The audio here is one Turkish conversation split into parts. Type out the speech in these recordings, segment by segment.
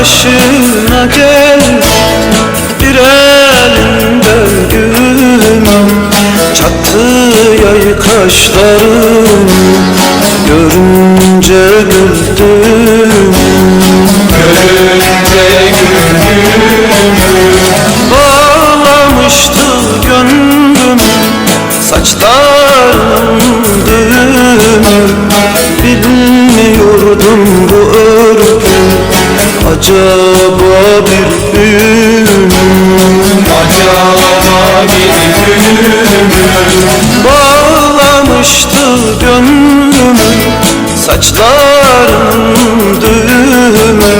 başına gel. Bir elinde gül Çattı yay kaşların Görünce güldüm. Görünce güldüm. Bağlamıştı gönlüm. Saçlarım düğümü Bilmiyordum bu örgü Acaba bir büyü mü? Acaba bir gülüm Bağlamıştı gönlümü Saçlarım düğümü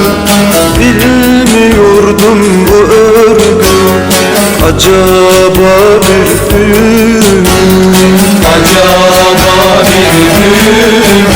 Bilmiyordum bu örgü Acaba bir büyü mü? Acaba bir gülüm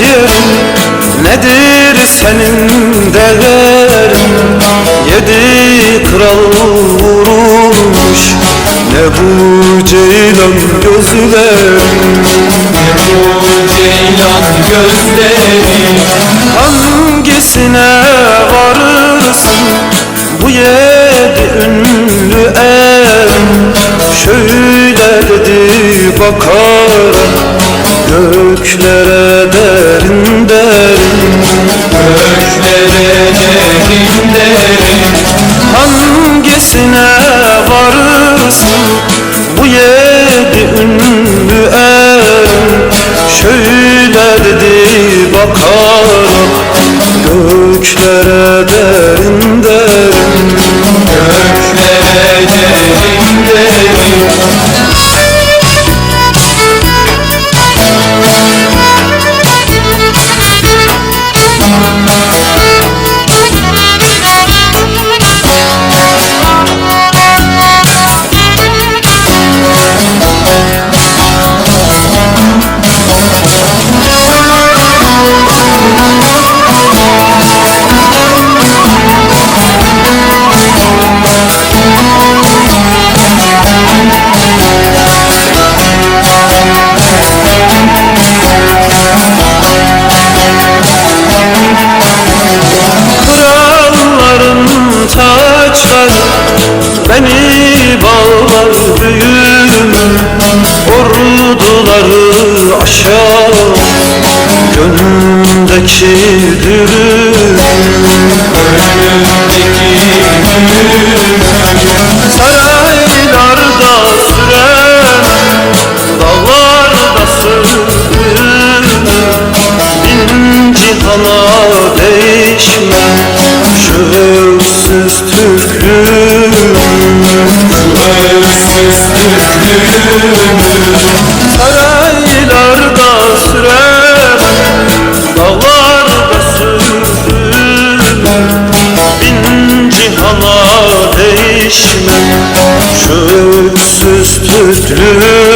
yerin Nedir senin değerin Yedi kral vurulmuş. Ne bu ceylan gözlerin? Bu ceylan gözlerim Hangisine varırsın? Bu yedi ünlü erin Şöyle dedi bakar Göklere derin derin. Göklere derin derin. Hangisine varırsın? Bu yedi ünlü erin Şöyle dedi bakar Göklere Beni bağlar büyüm Orduları aşar. Gönlümdeki dürüm Önümdeki gülüm Saraylarda süren Dağlarda sürüm Bin cihana Türklüğümü Saraylarda süren Dağlarda sürdüm Bin cihana değişmem Şu öksüz Türklüğüm